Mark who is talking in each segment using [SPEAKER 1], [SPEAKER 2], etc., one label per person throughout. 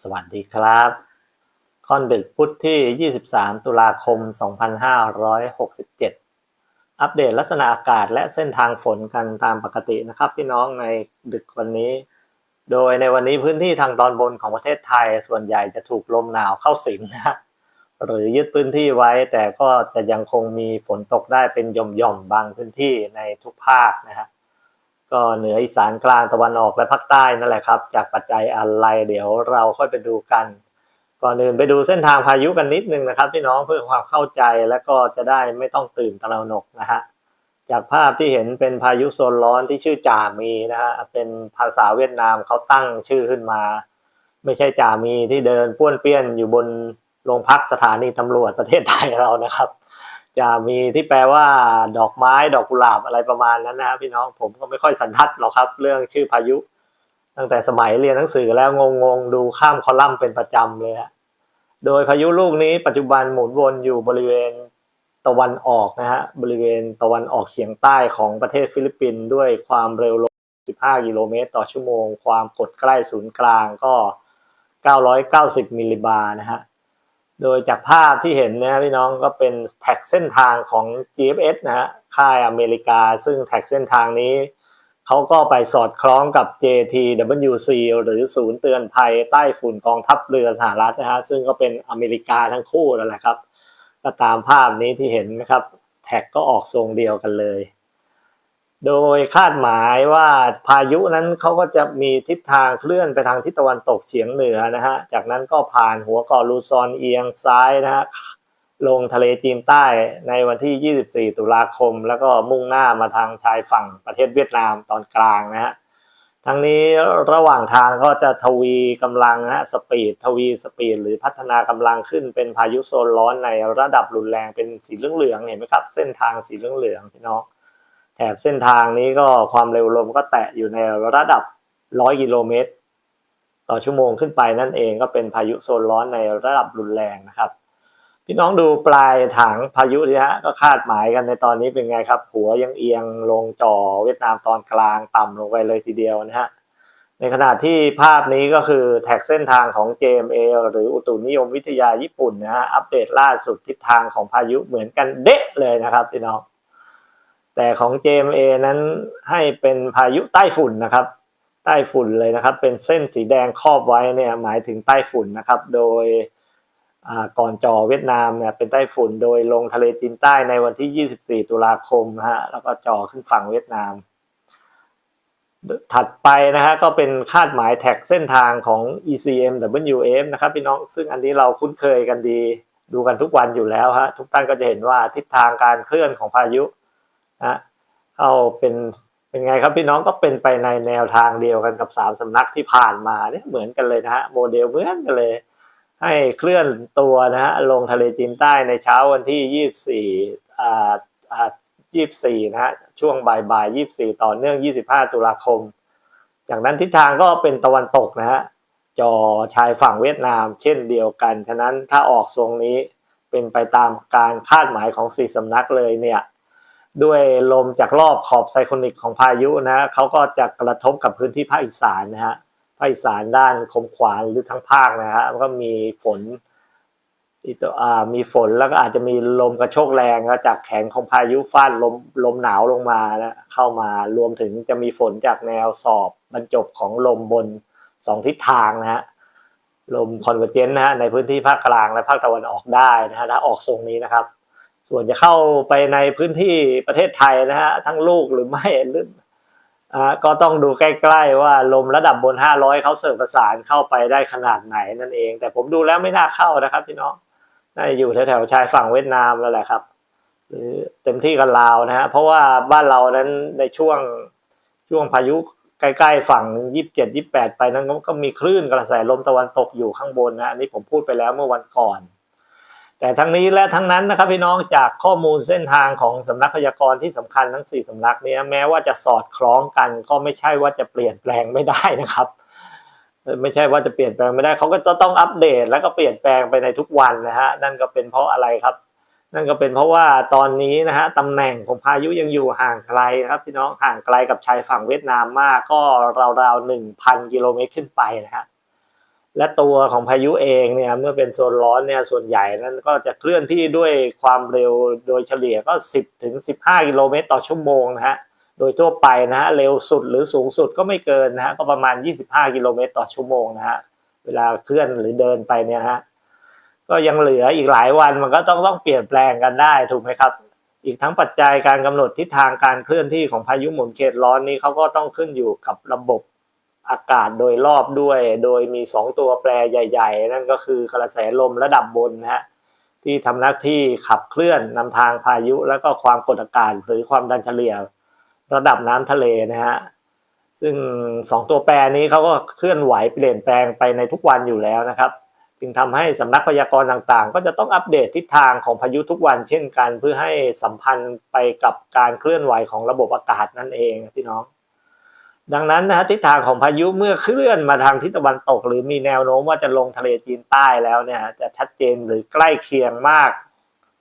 [SPEAKER 1] สวัสดีครับค่อนดึกพุธที่ 23 ตุลาคม 2567 อัปเดตลักษณะอากาศและเส้นทางฝนกันตามปกตินะครับพี่น้องในดึกวันนี้ โดยในวันนี้พื้นที่ทางตอนบนของประเทศไทยส่วนใหญ่จะถูกลมหนาวเข้าสิงนะหรือยึดพื้นที่ไว้แต่ก็จะยังคงมีฝนตกได้เป็นหย่อมๆบางพื้นที่ในทุกภาคนะฮะ ก็เหนืออีสานกลางตะวันออกและภาคใต้นั่นแหละครับ จากปัจจัยอะไรเดี๋ยวเราค่อยไปดูกัน ก่อนอื่นไปดูเส้นทางพายุกันนิดนึงนะครับพี่น้องเพื่อความเข้าใจและก็จะได้ไม่ต้องตื่นตระหนกนะฮะจากภาพที่เห็นเป็นพายุโซนร้อนที่ชื่อจ่ามีนะฮะเป็นภาษาเวียดนามเขาตั้งชื่อขึ้นมา ไม่ใช่จ่ามีที่เดินป้วนเปี้ยนอยู่บนโรงพักสถานีตำรวจประเทศไทยเรานะครับ จะมีที่แปลว่าดอกไม้ดอกกุหลาบอะไรประมาณนั้นนะครับพี่น้องผมก็ไม่ค่อยสันทัดหรอกครับ เรื่องชื่อพายุ ตั้งแต่สมัยเรียนหนังสือแล้วงงๆ ดูข้ามคอลัมน์เป็นประจำเลยฮะโดยพายุลูกนี้ปัจจุบันหมุนวนอยู่บริเวณตะวันออกนะฮะบริเวณตะวันออกเฉียงใต้ของประเทศฟิลิปปินส์ด้วยความเร็วลม 15 กิโลเมตร ต่อชั่วโมง ความกดใกล้ศูนย์กลางก็ 990 มิลลิบาร์นะฮะ โดยจากภาพที่เห็นนะพี่น้องก็เป็นแท็กเส้นทางของ GFS นะฮะค่ายอเมริกา ซึ่งแท็กเส้นทางนี้เขาก็ไปสอดคล้องกับ JTWC หรือศูนย์เตือนภัยใต้ฝุ่นกองทัพเรือสหรัฐนะฮะซึ่งก็เป็นอเมริกาทั้งคู่นั่นแหละครับก็ตามภาพนี้ที่เห็นนะครับ แท็กก็ออกทรงเดียวกันเลย โดยคาดหมายว่าพายุนั้นเขาก็จะมีทิศทางเคลื่อนไปทางทิศตะวันตกเฉียงเหนือนะฮะ จากนั้นก็ผ่านหัวเกาะลูซอนเอียงซ้ายนะฮะลงทะเลจีนใต้ในวันที่ 24 ตุลาคม แล้วก็มุ่งหน้ามาทางชายฝั่งประเทศเวียดนามตอนกลางนะฮะ ทั้งนี้ระหว่างทางก็จะทวีกำลังนะฮะสปีดทวีสปีดหรือพัฒนากำลังขึ้นเป็นพายุโซนร้อนในระดับรุนแรงเป็นสีเหลืองๆเห็นไหมครับ เส้นทางสีเหลืองๆพี่น้อง แถบเส้นทางนี้ก็ความเร็วลมก็แตะอยู่ในระดับ 100 กิโลเมตร ต่อชั่วโมงขึ้นไปนั่นเองก็เป็นพายุโซนร้อนในระดับรุนแรงนะครับ พี่น้องดูปลายถังพายุนี่ฮะก็คาดหมายกันในตอนนี้เป็นไงครับ หัวยังเอียงลงจ่อเวียดนามตอนกลางต่ำลงไปเลยทีเดียวนะฮะในขณะที่ภาพนี้ก็คือแท็กเส้นทางของ JMA หรืออุตุนิยมวิทยาญี่ปุ่นนะฮะอัปเดตล่าสุดทิศทางของพายุเหมือนกันเด๊ะเลยนะครับพี่น้อง แต่ของ JMA นั้นให้เป็นพายุใต้ฝุ่นนะครับ ใต้ฝุ่นเลยนะครับ เป็นเส้นสีแดงครอบไว้เนี่ยหมายถึงใต้ฝุ่นนะครับ โดยก่อนจ่อเวียดนามเนี่ยเป็นใต้ฝุ่น โดยลงทะเลจีนใต้ในวันที่ 24 ตุลาคมฮะแล้วก็จ่อขึ้นฝั่งเวียดนาม ถัดไปนะฮะก็เป็นคาดหมายแท็กเส้นทางของ ECM WF นะครับพี่น้องซึ่งอันนี้เราคุ้นเคยกันดี ดูกันทุกวันอยู่แล้วฮะทุกท่านก็จะเห็นว่าทิศทางการเคลื่อนของพายุ นะเข้าเป็นเป็นไงครับพี่น้องก็เป็นไปในแนวทางเดียวกันกับสามสำนักที่ผ่านมาเนี่ยเหมือนกันเลยนะฮะโมเดลเหมือนกันเลย ให้เคลื่อนตัวนะฮะลงทะเลจีนใต้ในเช้าวันที่24อ่าอ่า24นะฮะช่วงบ่ายๆ24ต่อเนื่อง25ตุลาคม จากนั้นทิศทางก็เป็นตะวันตกนะฮะจอชายฝั่งเวียดนาม เช่นเดียวกัน ฉะนั้นถ้าออกทรงนี้เป็นไปตามการคาดหมายของสี่สำนักเลยเนี่ย ด้วยลมจากรอบขอบไซโคนิกของพายุนะเขาก็จะกระทบกับพื้นที่ภาคอีสานนะฮะภาคอีสานด้านคมขวานหรือทั้งภาคนะฮะก็มีฝนอีตัวอ่ามีฝนแล้วก็อาจจะมีลมกระโชกแรงแล้วจากแขนของพายุฟาดลมลมหนาวลงมานะเข้ามารวมถึงจะมีฝนจากแนวสอบบรรจบของลมบนสองทิศทางนะฮะลมคอนเวอร์เจนต์นะฮะในพื้นที่ภาคกลางและภาคตะวันออกได้นะฮะถ้าออกทรงนี้นะครับ ส่วนจะเข้าไปในพื้นที่ประเทศไทยนะฮะทั้งลูกหรือไม่หรืออ่าก็ต้องดูใกล้ๆว่าลมระดับบน 500 เขาเสริมประสานเข้าไปได้ขนาดไหนนั่นเอง แต่ผมดูแล้วไม่น่าเข้านะครับพี่น้องน่าจะอยู่แถวๆชายฝั่งเวียดนามแล้วแหละครับ หรือเต็มที่กับลาวนะฮะเพราะว่าบ้านเรานั้นในช่วงช่วงพายุใกล้ๆฝั่งยี่สิบเจ็ดยี่แปดไปนั้นก็มีคลื่นกระแสลมตะวันตกอยู่ข้างบนนะอันนี้ผมพูดไปแล้วเมื่อวันก่อน แต่ทั้งนี้และทั้งนั้นนะครับพี่น้องจากข้อมูลเส้นทางของสำนักพยากรณ์ที่สำคัญทั้งสี่สำนักนี้แม้ว่าจะสอดคล้องกันก็ไม่ใช่ว่าจะเปลี่ยนแปลงไม่ได้นะครับ ไม่ใช่ว่าจะเปลี่ยนแปลงไม่ได้เขาก็จะต้องอัปเดต แล้วก็เปลี่ยนแปลงไปในทุกวันนะฮะนั่นก็เป็นเพราะอะไรครับ นั่นก็เป็นเพราะว่าตอนนี้นะฮะตำแหน่งของพายุยังอยู่ห่างไกลครับพี่น้องห่างไกลกับชายฝั่งเวียดนามมากก็ราวๆหนึ่งพันกิโลเมตรขึ้นไปนะฮะ และตัวของพายุเองเนี่ยเมื่อเป็นโซนร้อนเนี่ยส่วนใหญ่นั้นก็จะเคลื่อนที่ด้วยความเร็วโดยเฉลี่ยก็ 10ถึง15 กิโลเมตรต่อชั่วโมงนะฮะโดยทั่วไปนะฮะเร็วสุดหรือสูงสุดก็ไม่เกินนะฮะก็ประมาณ 25 กิโลเมตรต่อชั่วโมงนะฮะเวลาเคลื่อนหรือเดินไปเนี่ยฮะก็ยังเหลืออีกหลายวันมันก็ต้องต้องเปลี่ยนแปลงกันได้ถูกไหมครับ อีกทั้งปัจจัยการกำหนดทิศทางการเคลื่อนที่ของพายุหมุนเขตร้อนนี้เขาก็ต้องขึ้นอยู่กับระบบ อากาศโดยรอบด้วย โดยมี 2 ตัวแปรใหญ่ ๆ นั่นก็คือกระแสลมระดับบนนะฮะที่ทำหน้าที่ขับเคลื่อนนำทางพายุ แล้วก็ความกดอากาศหรือความดันเฉลี่ยระดับน้ำทะเลนะฮะซึ่งสองตัวแปรนี้เขาก็เคลื่อนไหวเปลี่ยนแปลงไปในทุกวันอยู่แล้วนะครับ จึงทำให้สำนักพยากรณ์ต่างๆ ก็จะต้องอัปเดตทิศทางของพายุทุกวันเช่นกัน เพื่อให้สัมพันธ์ไปกับการเคลื่อนไหวของระบบอากาศนั่นเองพี่น้อง ดังนั้นนะฮะทิศทางของพายุเมื่อเคลื่อนมาทางทิศตะวันตก หรือมีแนวโน้มว่าจะลงทะเลจีนใต้แล้วเนี่ยจะชัดเจนหรือใกล้เคียงมาก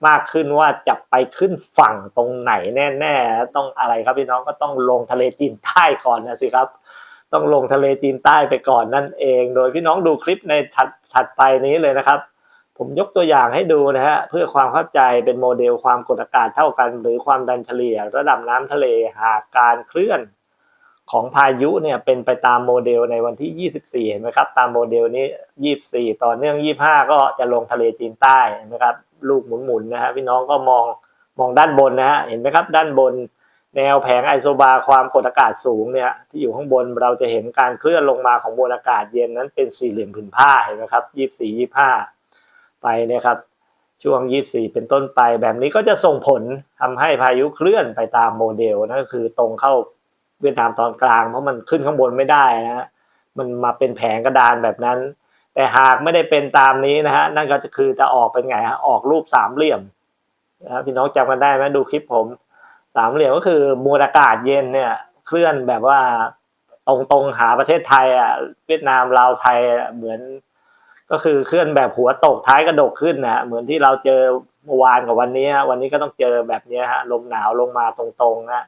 [SPEAKER 1] มากขึ้นว่าจะไปขึ้นฝั่งตรงไหนแน่ๆต้องอะไรครับพี่น้องก็ต้องลงทะเลจีนใต้ก่อนนะสิครับ ต้องลงทะเลจีนใต้ไปก่อนนั่นเอง โดยพี่น้องดูคลิปในถัดถัดไปนี้เลยนะครับ ผมยกตัวอย่างให้ดูนะฮะเพื่อความเข้าใจเป็นโมเดลความกดอากาศเท่ากัน หรือความดันเฉลี่ย ระดับน้ำทะเลหากการเคลื่อน ของพายุเนี่ยเป็นไปตามโมเดลในวันที่ 24 เห็นไหมครับ ตามโมเดลนี้ 24 ต่อเนื่อง 25 ก็จะลงทะเลจีนใต้เห็นไหมครับลูกหมุนๆนะฮะพี่น้องก็มองมองด้านบนนะฮะเห็นไหมครับ ด้านบนแนวแผงไอโซบาความกดอากาศสูงเนี่ยที่อยู่ข้างบนเราจะเห็นการเคลื่อนลงมาของมวลอากาศเย็นนั้นเป็นสี่เหลี่ยมผืนผ้าเห็นไหมครับยี่สี่ยี่ห้าไปเนี่ยครับช่วงยี่สี่เป็นต้นไปแบบนี้ก็จะส่งผลทำให้พายุเคลื่อนไปตามโมเดลนั่นก็คือตรงเข้า เวียดนามตอนกลาง เพราะมันขึ้นข้างบนไม่ได้นะฮะมันมาเป็นแผงกระดานแบบนั้น แต่หากไม่ได้เป็นตามนี้นะฮะนั่นก็จะคือจะออกเป็นไงฮะออกรูปสามเหลี่ยมนะพี่น้องจำกันได้ไหมดูคลิปผมสามเหลี่ยมก็คือมวลอากาศเย็นเนี่ยเคลื่อนแบบว่าตรงตรงหาประเทศไทยอะเวียดนามลาวไทยเหมือน ก็คือเคลื่อนแบบหัวตกท้ายกระดกขึ้นนะเหมือนที่เราเจอเมื่อวานกับวันนี้ วันนี้ก็ต้องเจอแบบนี้ฮะลมหนาวลงมาตรงๆนะ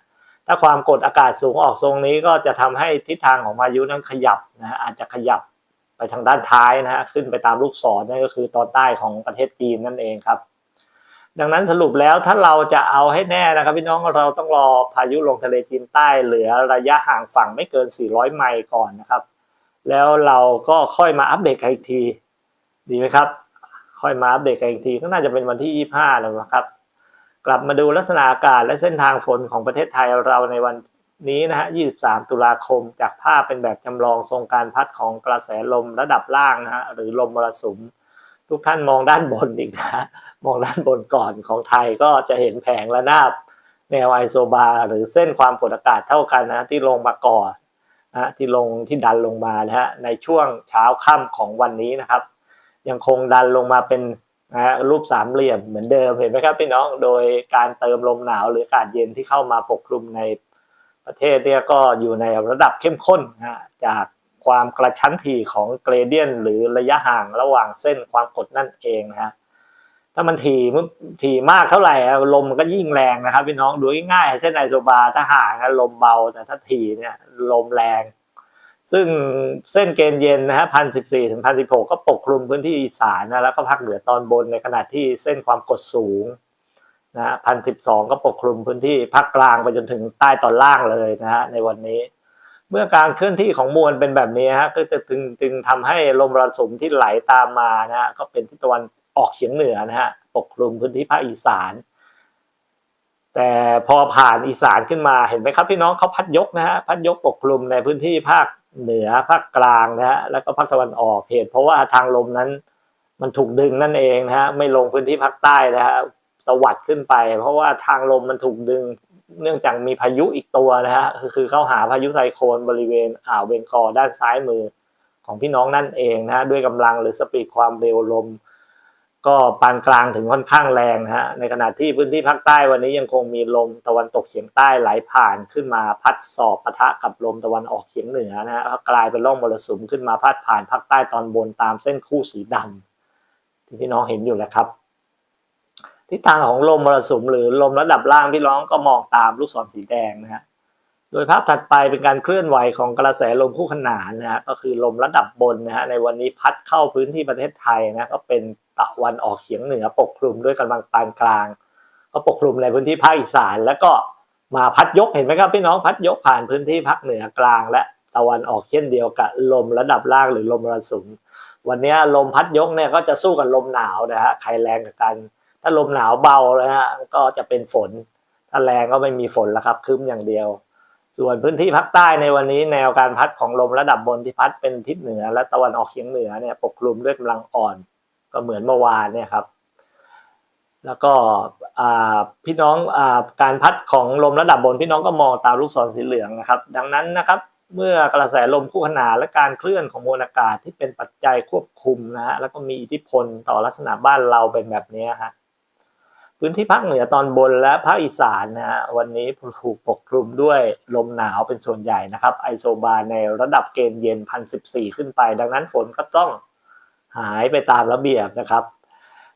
[SPEAKER 1] ถ้าความกดอากาศสูงออกทรงนี้ก็จะทำให้ทิศทางของพายุนั้นขยับนะอาจจะขยับไปทางด้านท้ายนะฮะขึ้นไปตามลูกศรนั่นก็คือตอนใต้ของประเทศจีนนั่นเองครับ ดังนั้นสรุปแล้วถ้าเราจะเอาให้แน่นะครับพี่น้องเราต้องรอพายุลงทะเลจีนใต้เหลือระยะห่างฝั่งไม่เกิน 400 ไมล์ก่อนนะครับ แล้วเราก็ค่อยมาอัปเดตกันอีกที ดีไหมครับ ค่อยมาอัปเดตกันอีกทีก็น่าจะเป็นวันที่ 25แล้วนะครับ กลับมาดูลักษณะอากาศและเส้นทางฝนของประเทศไทยเราในวันนี้นะฮะ 23 ตุลาคม จากภาพเป็นแบบจำลองทรงการพัดของกระแสลมระดับล่างนะฮะ หรือลมมรสุม ทุกท่านมองด้านบนอีกนะ มองด้านบนก่อนของไทยก็จะเห็นแผงระนาบแนวไอโซบาร์หรือเส้นความกดอากาศเท่ากันนะที่ลงมาก่อนนะที่ลงที่ดันลงมานะฮะในช่วงเช้าค่ำของวันนี้นะครับ ยังคงดันลงมาเป็น นะฮะรูปสามเหลี่ยมเหมือนเดิมเห็นไหมครับพี่น้องโดยการเติมลมหนาวหรืออากาศเย็นที่เข้ามาปกคลุมในประเทศเนี่ยก็อยู่ในระดับเข้มข้นนะจากความกระชั้นถี่ของเกรเดียน หรือระยะห่างระหว่างเส้นความกดนั่นเองนะฮะถ้ามันถี่ถี่มากเท่าไหร่ลมมันก็ยิ่งแรงนะครับพี่น้องดูง่ายๆเส้นไอโซบาถ้าห่างลมเบาแต่ถ้าถี่เนี่ยลมแรง ซึ่งเส้นเกณฑ์เย็นนะฮะพันสิบสี่ถึงพันสิบหกก็ปกคลุมพื้นที่อีสานนะแล้วก็ภาคเหนือตอนบนในขณะที่เส้นความกดสูงนะพันสิบสองก็ปกคลุมพื้นที่ภาคกลางไปจนถึงใต้ตอนล่างเลยนะฮะในวันนี้ เมื่อการเคลื่อนที่ของมวลเป็นแบบนี้ฮะก็จะจึงจึงทำให้ลมมรสุมที่ไหลตามมานะฮะก็เป็นทิศตะวันออกเฉียงเหนือนะฮะปกคลุมพื้นที่ภาคอีสาน แต่พอผ่านอีสานขึ้นมาเห็นไหมครับพี่น้องเขาพัดยกนะฮะพัดยกปกคลุมในพื้นที่ภาค เหนือภาคกลางนะฮะแล้วก็ภาคตะวันออกเหตุ เพราะว่าทางลมนั้น มันถูกดึงนั่นเองนะฮะไม่ลงพื้นที่ภาคใต้นะฮะตวัดขึ้นไป เพราะว่าทางลมมันถูกดึง เนื่องจากมีพายุอีกตัวนะฮะคือเข้าหาพายุไซโคลนบริเวณอ่าวเบงกอลด้านซ้ายมือของพี่น้องนั่นเองนะฮะด้วยกำลังหรือสปีดความเร็วลม ก็ปานกลางถึงค่อนข้างแรงนะฮะ ในขณะที่พื้นที่ภาคใต้วันนี้ยังคงมีลมตะวันตกเฉียงใต้ไหลผ่านขึ้นมาพัดสอบปะทะกับลมตะวันออกเฉียงเหนือนะฮะกลายเป็นร่องมรสุมขึ้นมาพัดผ่านภาคใต้ตอนบนตามเส้นคู่สีดำที่พี่น้องเห็นอยู่แล้วครับทิศทางของลมมรสุมหรือลมระดับล่างพี่น้องก็มองตามลูกศรสีแดงนะฮะ โดยภาพถัดไปเป็นการเคลื่อนไหวของกระแสลมคู่ขนานนะฮะก็คือลมระดับบนนะฮะในวันนี้พัดเข้าพื้นที่ประเทศไทยนะก็เป็นตะวันออกเฉียงเหนือปกคลุมด้วยกำลังปานกลาง ก็ปกคลุมในพื้นที่ภาคอีสาน แล้วก็มาพัดยกเห็นไหมครับพี่น้องพัดยกผ่านพื้นที่ภาคเหนือกลาง และตะวันออกเช่นเดียวกับลมระดับล่างหรือลมมรสุมวันนี้ลมพัดยกเนี่ยก็จะสู้กับลมหนาวนะฮะใครแรงกับกันถ้าลมหนาวเบาเลยฮะก็จะเป็นฝนถ้าแรงก็ไม่มีฝนแล้วครับครึ้มอย่างเดียว ส่วนพื้นที่ภาคใต้ในวันนี้แนวการพัดของลมระดับบนที่พัดเป็นทิศเหนือ และตะวันออกเฉียงเหนือเนี่ยปกคลุมด้วยกำลังอ่อนก็เหมือนเมื่อวานเนี่ยครับ แล้วก็พี่น้องอการพัดของลมระดับบนพี่น้องก็มองตามลูกศรสีเหลืองนะครับ ดังนั้นนะครับเมื่อกระแสลมคู่ขนานและการเคลื่อนของมวลอากาศที่เป็นปัจจัยควบคุมนะฮะแล้วก็มีอิทธิพลต่อลักษณะบ้านเราเป็นแบบนี้ฮะ พื้นที่ภาคเหนือตอนบนและภาคอีสานนะฮะวันนี้ถูกปกคลุมด้วยลมหนาวเป็นส่วนใหญ่นะครับ ไอโซบาในระดับเกณฑ์เย็นพันสิบสี่ขึ้นไป ดังนั้นฝนก็ต้องหายไปตามระเบียบนะครับ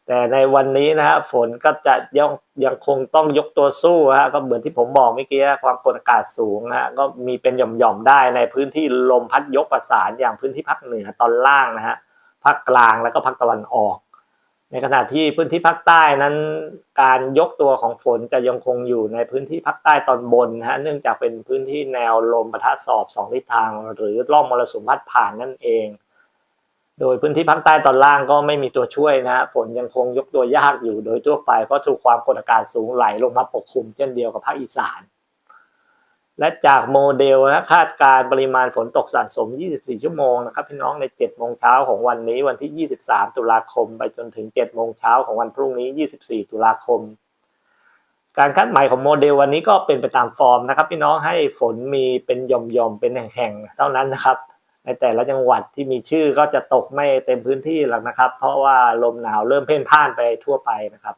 [SPEAKER 1] แต่ในวันนี้นะฮะฝนก็จะยังยังคงต้องยกตัวสู้ฮะก็เหมือนที่ผมบอกเมื่อกี้ความกดอากาศสูงนะก็มีเป็นหย่อมๆได้ในพื้นที่ลมพัดยกประสานอย่างพื้นที่ภาคเหนือตอนล่างนะฮะภาคกลางแล้วก็ภาคตะวันออก ในขณะที่พื้นที่ภาคใต้นั้นการยกตัวของฝนจะยังคงอยู่ในพื้นที่ภาคใต้ตอนบนนะฮะเนื่องจากเป็นพื้นที่แนวลมปะทะสอบสองทิศทาง หรือร่องมรสุมพัดผ่านนั่นเอง โดยพื้นที่ภาคใต้ตอนล่างก็ไม่มีตัวช่วยนะฮะฝนยังคงยกตัวยากอยู่โดยทั่วไปเพราะถูกความกดอากาศสูงไหลลงมาปกคลุมเช่นเดียวกับภาคอีสาน และจากโมเดลนะคาดการปริมาณฝนตกสะสม 24 ชั่วโมงนะครับพี่น้องใน 7 โมงเช้าของวันนี้วันที่ 23 ตุลาคม ไปจนถึง 7 โมงเช้าของวันพรุ่งนี้ 24 ตุลาคม การคาดหมายของโมเดลวันนี้ก็เป็นไปตามฟอร์มนะครับพี่น้องให้ฝนมีเป็นหย่อมๆเป็นแห่งๆเท่านั้นนะครับ ในแต่ละจังหวัดที่มีชื่อก็จะตกไม่เต็มพื้นที่หรอกนะครับ เพราะว่าลมหนาวเริ่มเพ่นพ่านไปทั่วไปนะครับ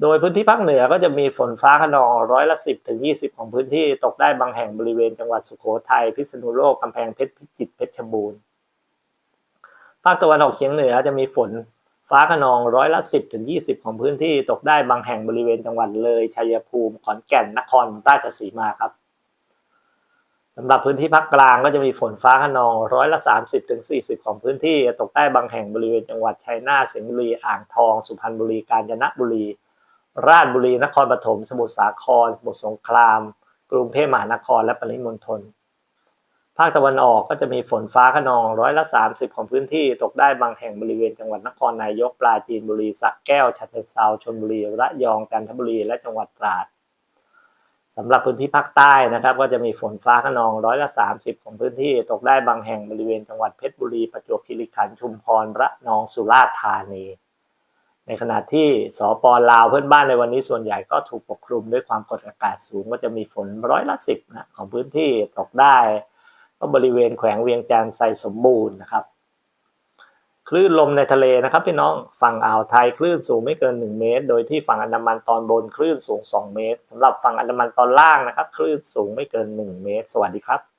[SPEAKER 1] โดยพื้นที่ภาคเหนือก็จะมีฝนฟ้าขนองร้อยละสิบถึงยี่สิบของพื้นที่ตกได้บางแห่งบริเวณจังหวัดสุโขทัยพิษณุโลกกำแพงเพชรพิจิตรเพชรบูรณ์ภาคตะวันออกเฉียงเหนือจะมีฝนฟ้าขนองร้อยละสิบถึงยี่สิบของพื้นที่ตกได้บางแห่งบริเวณจังหวัดเลยชัยภูมิขอนแก่นนครราชสีมาครับสำหรับพื้นที่ภาคกลางก็จะมีฝนฟ้าขนองร้อยละสามสิบถึงสี่สิบของพื้นที่ตกได้บางแห่งบริเวณจังหวัดชัยนาทสิงห์บุรีอ่างทอง สุพรรณบุรีกาญจนบุรี ราชบุรี นครปฐม สมุทรสาคร สมุทรสงคราม กรุงเทพมหานคร และปริมณฑล ภาคตะวันออกก็จะมีฝนฟ้าขนองร้อยละสามสิบของพื้นที่ตกได้บางแห่งบริเวณจังหวัดนครนายก ปราจีนบุรีสระแก้วฉะเชิงเทราชลบุรี ระยอง จันทบุรี และจังหวัดตราดสำหรับพื้นที่ภาคใต้นะครับ ก็จะมีฝนฟ้าขนองร้อยละสามสิบของพื้นที่ตกได้บางแห่งบริเวณจังหวัดเพชรบุรี ประจวบคีรีขันธ์ ชุมพร ระนอง สุราษฎร์ธานี ในขณะที่สปลาวเพื่อนบ้านในวันนี้ส่วนใหญ่ก็ถูกปกคลุมด้วยความกดอากาศสูงก็จะมีฝนร้อยละสิบนะของพื้นที่ตกได้ ก็บริเวณแขวงเวียงจันทร์ไซสมบูรณ์นะครับ คลื่นลมในทะเลนะครับพี่น้องฝั่งอ่าวไทยคลื่นสูงไม่เกิน 1 เมตร โดยที่ฝั่งอันดามันตอนบนคลื่นสูง 2 เมตรสำหรับฝั่งอันดามันตอนล่างนะครับ คลื่นสูงไม่เกิน 1 เมตร สวัสดีครับ